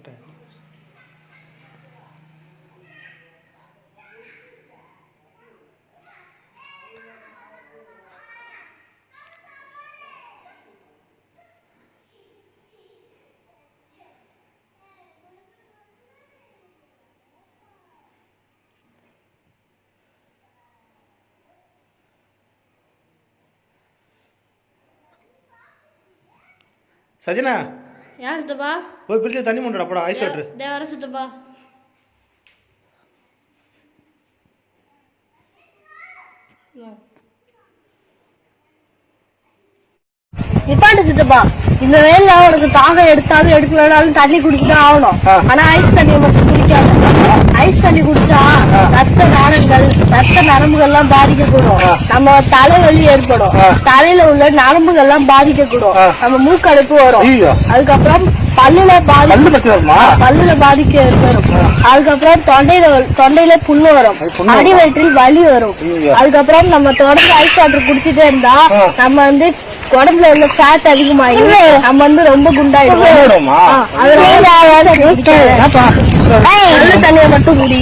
छोटा सजना ஏன் சித்தப்பா? போய் பிரிட்ஜில் தண்ணி மூண்டுடா போடா ஐஸ் வாட்டர் தே வர சித்தப்பா. நிப்பாட்டு சித்தப்பா. இந்த வேலையில உனக்கு தாகம் எடுத்தாலும் எடுக்கலனாலும் தண்ணி குடிச்சுதான் ஆகணும். ஆனா ஐஸ் தண்ணியை மட்டும் குடிக்காத ஐஸ் தண்ணி குடிச்சா ரத்த நாளங்கள் ரத்த நரம்புகள் எல்லாம் பாதிக்கக்கூடும் நம்ம தலைவலி ஏற்படும். தலையில உள்ள நரம்புகள் எல்லாம் பாதிக்கக்கூடும். நம்ம மூக்கடைப்பு வரும். அதுக்கப்புறம் பல்லுல பாதி பல்லு பிரச்சனை வருமா? பல்லுல பாதிக்க ஏற்படும். அதுக்கப்புறம் தொண்டையில தொண்டையில புண்ணு வரும். அடி வயிற்றில் வலி வரும். அதுக்கப்புறம் நம்ம தொடர்ந்து ஐஸ் வாட்டர் குடிச்சிட்டே இருந்தா. நம்ம வந்து உடம்புல உள்ள ஃபேட் அதிகமாயிடும் நம்ம வந்து ரொம்ப அதனால நல்ல தண்ணியை மட்டும் குடி.